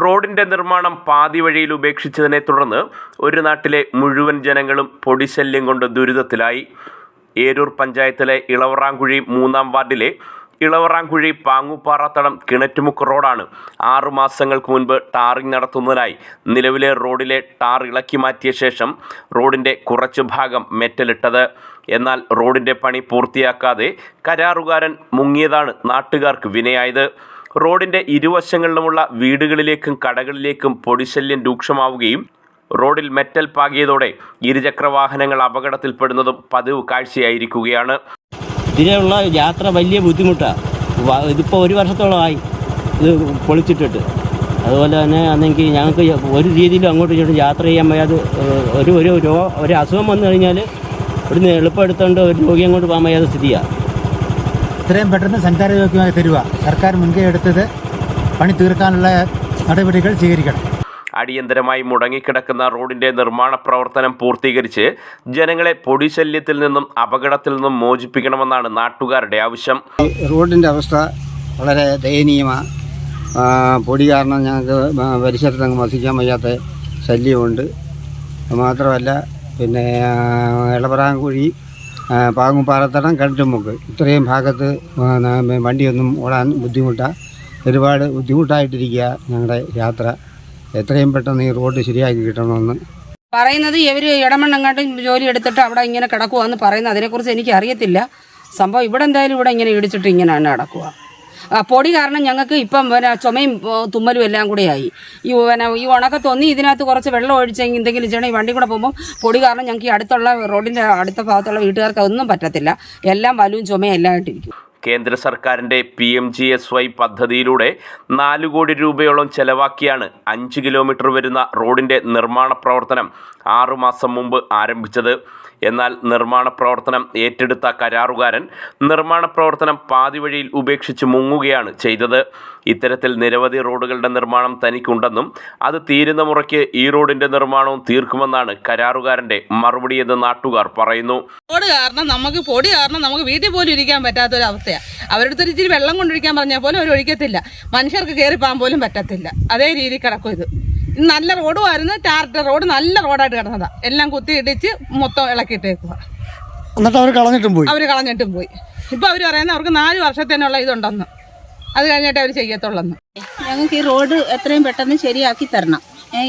റോഡിന്റെ നിർമ്മാണം പാതി വഴിയിൽ ഉപേക്ഷിച്ചതിനെ തുടർന്ന് ഒരു നാട്ടിലെ മുഴുവൻ ജനങ്ങളും പൊടിശല്യം കൊണ്ട് ദുരിതത്തിലായി. ഏരൂർ പഞ്ചായത്തിലെ ഇളവറാങ്കുഴി മൂന്നാം വാർഡിലെ ഇളവറാങ്കുഴി പാങ്ങുപാറത്തടം കിണറ്റുമുക്ക് റോഡാണ് ആറു മാസങ്ങൾക്ക് മുൻപ് ടാറിംഗ് നടത്തുന്നതിനായി നിലവിലെ റോഡിലെ ടാർ ഇളക്കി മാറ്റിയ ശേഷം റോഡിന്റെ കുറച്ചു ഭാഗം മെറ്റലിട്ടത്. എന്നാൽ റോഡിന്റെ പണി പൂർത്തിയാക്കാതെ കരാറുകാരൻ മുങ്ങിയതാണ് നാട്ടുകാർക്ക് വിനയായത്. റോഡിന്റെ ഇരുവശങ്ങളിലുമുള്ള വീടുകളിലേക്കും കടകളിലേക്കും പൊടിശല്യം രൂക്ഷമാവുകയും റോഡിൽ മെറ്റൽ പാകിയതോടെ ഇരുചക്ര വാഹനങ്ങൾ അപകടത്തിൽപ്പെടുന്നതും പതിവ് കാഴ്ചയായിരിക്കുകയാണ്. ഇതിനുള്ള യാത്ര വലിയ ബുദ്ധിമുട്ടാണ് ഇതിപ്പോൾ ഒരു വർഷത്തോളമായി ഇത് പൊളിച്ചിട്ടിട്ട്. അതുപോലെ തന്നെ അന്നെങ്കിൽ ഞങ്ങൾക്ക് ഒരു രീതിയിലും അങ്ങോട്ടും ഇങ്ങോട്ടും യാത്ര ചെയ്യാൻ വയ്യാതെ ഒരു ഒരു രോഗ ഒരു അസുഖം വന്നു കഴിഞ്ഞാൽ ഇവിടുന്ന് എളുപ്പം എടുത്തുകൊണ്ട് ഒരു രോഗി അങ്ങോട്ട് പോകാൻ വയ്യാതെ സ്ഥിതിയാണ് എത്രയും പെട്ടെന്ന് സഞ്ചാരയോഗ്യമായി തരിക. സർക്കാർ മുൻകൈ എടുത്തത് പണി തീർക്കാനുള്ള നടപടികൾ സ്വീകരിക്കണം. അടിയന്തരമായി മുടങ്ങിക്കിടക്കുന്ന റോഡിന്റെ നിർമ്മാണ പ്രവർത്തനം പൂർത്തീകരിച്ച് ജനങ്ങളെ പൊടിശല്യത്തിൽ നിന്നും അപകടത്തിൽ നിന്നും മോചിപ്പിക്കണമെന്നാണ് നാട്ടുകാരുടെ ആവശ്യം. റോഡിന്റെ അവസ്ഥ വളരെ ദയനീയമാണ് പൊടി കാരണം ഞങ്ങൾക്ക് പരിസരത്ത് അങ്ങ് വസിക്കാൻ വയ്യാത്ത ശല്യമുണ്ട്. മാത്രമല്ല പിന്നെ ആ, ഇളവറാങ്കുഴി പാറത്തടം പാങ്ങുപാറത്തടം കണ്ടുമുക്ക് ഇത്രയും ഭാഗത്ത് വണ്ടിയൊന്നും ഓടാൻ ബുദ്ധിമുട്ടാണ് ഒരുപാട് ബുദ്ധിമുട്ടായിട്ടിരിക്കുക ഞങ്ങളുടെ യാത്ര. എത്രയും പെട്ടെന്ന് ഈ റോഡ് ശരിയാക്കി കിട്ടണമെന്ന്. പറയുന്നത് ഇവർ ഇടമണ്ണങ്ങാട്ട് ജോലി എടുത്തിട്ട് അവിടെ ഇങ്ങനെ കിടക്കുവാന്ന് പറയുന്നത്. അതിനെക്കുറിച്ച് എനിക്ക് അറിയത്തില്ല സംഭവം ഇവിടെ എന്തായാലും ഇവിടെ ഇങ്ങനെ ഇടിച്ചിട്ട് ഇങ്ങനെ തന്നെ കിടക്കുക ആ, പൊടി കാരണം ഞങ്ങൾക്ക് ഇപ്പം പിന്നെ ചുമയും തുമ്മലും എല്ലാം കൂടെ ആയി. ഈ പിന്നെ ഈ ഉണക്ക തൊന്നി ഇതിനകത്ത് കുറച്ച് വെള്ളം ഒഴിച്ചെങ്കിൽ എന്തെങ്കിലും ചെയ്യണം ഈ വണ്ടി കൂടെ പോകുമ്പോൾ പൊടി കാരണം ഞങ്ങൾക്ക് ഈ അടുത്തുള്ള റോഡിന്റെ അടുത്ത ഭാഗത്തുള്ള വീട്ടുകാർക്ക് ഒന്നും പറ്റത്തില്ല. എല്ലാം വലുവും ചുമയും എല്ലാം ആയിട്ടിരിക്കും. കേന്ദ്ര സർക്കാരിന്റെ P M G S Y പദ്ധതിയിലൂടെ നാല് കോടി രൂപയോളം ചെലവാക്കിയാണ് അഞ്ച് കിലോമീറ്റർ വരുന്ന റോഡിന്റെ നിർമ്മാണ പ്രവർത്തനം ആറുമാസം മുമ്പ് ആരംഭിച്ചത്. എന്നാൽ നിർമ്മാണ പ്രവർത്തനം ഏറ്റെടുത്ത കരാറുകാരൻ നിർമ്മാണ പ്രവർത്തനം പാതി വഴിയിൽ ഉപേക്ഷിച്ച് മുങ്ങുകയാണ് ചെയ്തത്. ഇത്തരത്തിൽ നിരവധി റോഡുകളുടെ നിർമ്മാണം തനിക്കുണ്ടെന്നും അത് തീരുന്ന മുറയ്ക്ക് ഈ റോഡിന്റെ നിർമ്മാണവും തീർക്കുമെന്നാണ് കരാറുകാരന്റെ മറുപടിയെന്ന് നാട്ടുകാർ പറയുന്നു. റോഡ് കാരണം നമുക്ക് പൊടി കാരണം നമുക്ക് വീട്ടിൽ പോലും ഇരിക്കാൻ പറ്റാത്ത ഒരു അവസ്ഥയാണ് അവരുടെ ഇച്ചിരി വെള്ളം കൊണ്ടൊഴിക്കാൻ പറഞ്ഞാൽ പോലും അവർ ഒഴിക്കത്തില്ല. മനുഷ്യർക്ക് കയറി പോകാൻ പോലും പറ്റത്തില്ല. അതേ രീതി കിടക്കും ഇത്. നല്ല റോഡുമായിരുന്നു. ടാറിട്ട റോഡ് നല്ല റോഡായിട്ട് കിടന്നതാണ് എല്ലാം കുത്തി ഇടിച്ച് മൊത്തം ഇളക്കിയിട്ടേക്കുക എന്നിട്ട് അവർ കളഞ്ഞിട്ടും പോയി? അവർ കളഞ്ഞിട്ടും പോയി. ഇപ്പൊ അവർ പറയുന്നത് അവർക്ക് നാല് വർഷത്തേനുള്ള ഇതുണ്ടെന്ന്. അത് കഴിഞ്ഞിട്ട് അവർ ചെയ്യത്തുള്ളെന്ന്. ഞങ്ങൾക്ക് ഈ റോഡ് എത്രയും പെട്ടെന്ന് ശരിയാക്കി തരണം.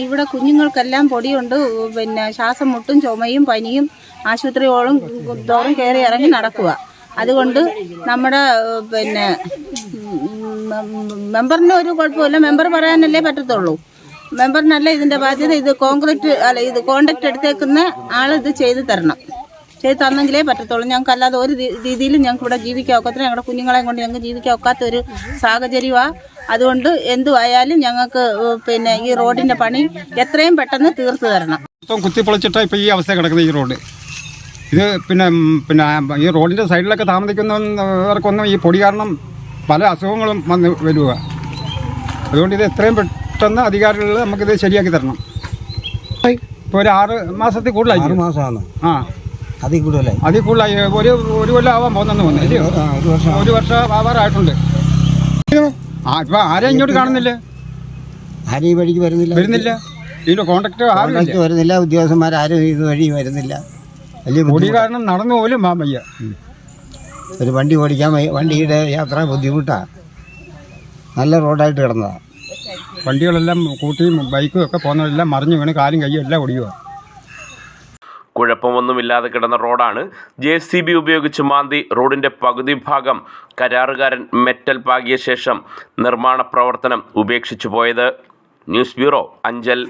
ഇവിടെ കുഞ്ഞുങ്ങൾക്കെല്ലാം പൊടിയുണ്ട്. പിന്നെ ശ്വാസം മുട്ടും ചുമയും പനിയും ആശുപത്രിയോളം തോറും കയറി ഇറങ്ങി നടക്കുക അതുകൊണ്ട് നമ്മുടെ പിന്നെ മെമ്പറിന് ഒരു കുഴപ്പമില്ല. മെമ്പർ പറയാനല്ലേ പറ്റത്തുള്ളൂ. മെമ്പറിനല്ല ഇതിന്റെ ബാധ്യത. ഇത് കോൺക്രീറ്റ് അല്ല ഇത് കോണ്ടാക്ട് എടുത്തേക്കുന്ന ആൾ ഇത് ചെയ്തു തരണം. ചെയ്ത് തന്നെങ്കിലേ പറ്റത്തുള്ളൂ. ഞങ്ങൾക്ക് അല്ലാതെ ഒരു രീതിയിലും ഞങ്ങൾക്ക് ഇവിടെ ജീവിക്കാൻ ഒക്കത്തില്ല. ഞങ്ങളുടെ കുഞ്ഞുങ്ങളെയും കൊണ്ട് ഞങ്ങൾക്ക് ജീവിക്കാൻ ഒക്കാത്ത ഒരു സാഹചര്യമാണ് അതുകൊണ്ട് എന്തുവായാലും ഞങ്ങൾക്ക് പിന്നെ ഈ റോഡിന്റെ പണി എത്രയും പെട്ടെന്ന് തീർത്തു തരണം. കുത്തിപ്പൊളിച്ചിട്ടാണ് ഇപ്പോൾ ഈ അവസ്ഥ കിടക്കുന്നത് ഈ റോഡ്. ഇത് പിന്നെ പിന്നെ ഈ റോഡിന്റെ സൈഡിലൊക്കെ താമസിക്കുന്നവർക്കൊന്നും ഈ പൊടി കാരണം പല അസുഖങ്ങളും വന്ന് വരിക. അതുകൊണ്ട് ഇത് എത്രയും പെട്ടെന്ന് അധികാരികൾ നമുക്കിത് ശരിയാക്കി തരണം. ഇപ്പോൾ ഒരു ആറ് മാസത്തിൽ കൂടുതലായി. മാസമാണ്. ആ. അതിൽ കൂടുതലായി. അതിൽ കൂടുതലായി. ഒരു ഒരു കൊല്ലം ആവാൻ പോകുന്നെന്ന് തോന്നുന്നു അല്ലയോ? ഒരു വർഷം ആവാറായിട്ടുണ്ട്. ആ ഇപ്പം ആരെയും ഇങ്ങോട്ട് കാണുന്നില്ലേ? ആരും ഈ വഴിക്ക് വരുന്നില്ല? വരുന്നില്ല. ഇതിന്റെ കോണ്ടാക്ട് ആരും വരുന്നില്ല. ഉദ്യോഗസ്ഥന്മാർ ആരും ഇത് വഴി വരുന്നില്ല. വലിയ പൊടി കാരണം നടന്നു പോലും പോകാൻ വയ്യ. ഒരു വണ്ടി ഓടിക്കാൻ വണ്ടിയുടെ യാത്ര ബുദ്ധിമുട്ടാണ് നല്ല റോഡായിട്ട് കിടന്നതാണ് വണ്ടികളെല്ലാം കൂട്ടിയും ബൈക്കും ഒക്കെ പോകുന്നതെല്ലാം മറിഞ്ഞു വീണ് കാലും കൈയും എല്ലാം ഒടിയുക കുഴപ്പമൊന്നുമില്ലാതെ കിടന്ന റോഡാണ് ജെ സി ബി ഉപയോഗിച്ച് മാന്തി റോഡിന്റെ പകുതി ഭാഗം കരാറുകാരൻ മെറ്റൽ പാകിയ ശേഷം നിർമ്മാണ പ്രവർത്തനം ഉപേക്ഷിച്ചു പോയത്. News bureau Anchal.